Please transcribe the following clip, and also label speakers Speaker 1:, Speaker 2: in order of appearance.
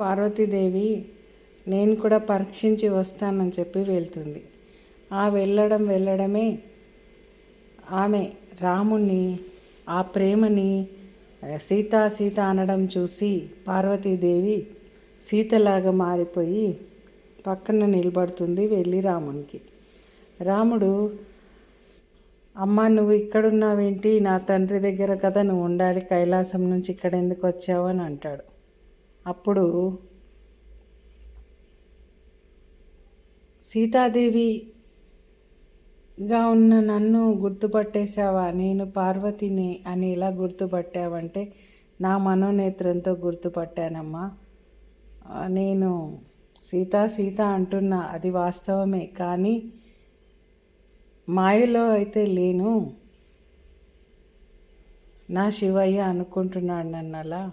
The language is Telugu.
Speaker 1: పార్వతీదేవి నేను కూడా పరీక్షించి వస్తానని చెప్పి వెళ్తుంది. ఆ వెళ్ళడం వెళ్ళడమే ఆమె రాముణ్ణి ఆ ప్రేమని సీతా సీత సీత అనడం చూసి పార్వతీదేవి సీతలాగా మారిపోయి పక్కన నిలబడుతుంది వెళ్ళి రామునికి. రాముడు అమ్మ నువ్వు ఇక్కడున్నావేంటి? నా తండ్రి దగ్గర కదా నువ్వు ఉండాలి కైలాసం నుంచి ఇక్కడ ఎందుకు వచ్చావు? అని అంటాడు. అప్పుడు సీతాదేవిగా ఉన్న నన్ను గుర్తుపట్టేశావా? నేను పార్వతిని అని ఎలా గుర్తుపట్టావంటే నా మనోనేత్రంతో గుర్తుపట్టానమ్మా. నేను సీత సీత అంటున్నా అది వాస్తవమే కానీ మాయలో అయితే లేను. నా శివయ్య అనుకుంటున్నాడు నన్ను అలా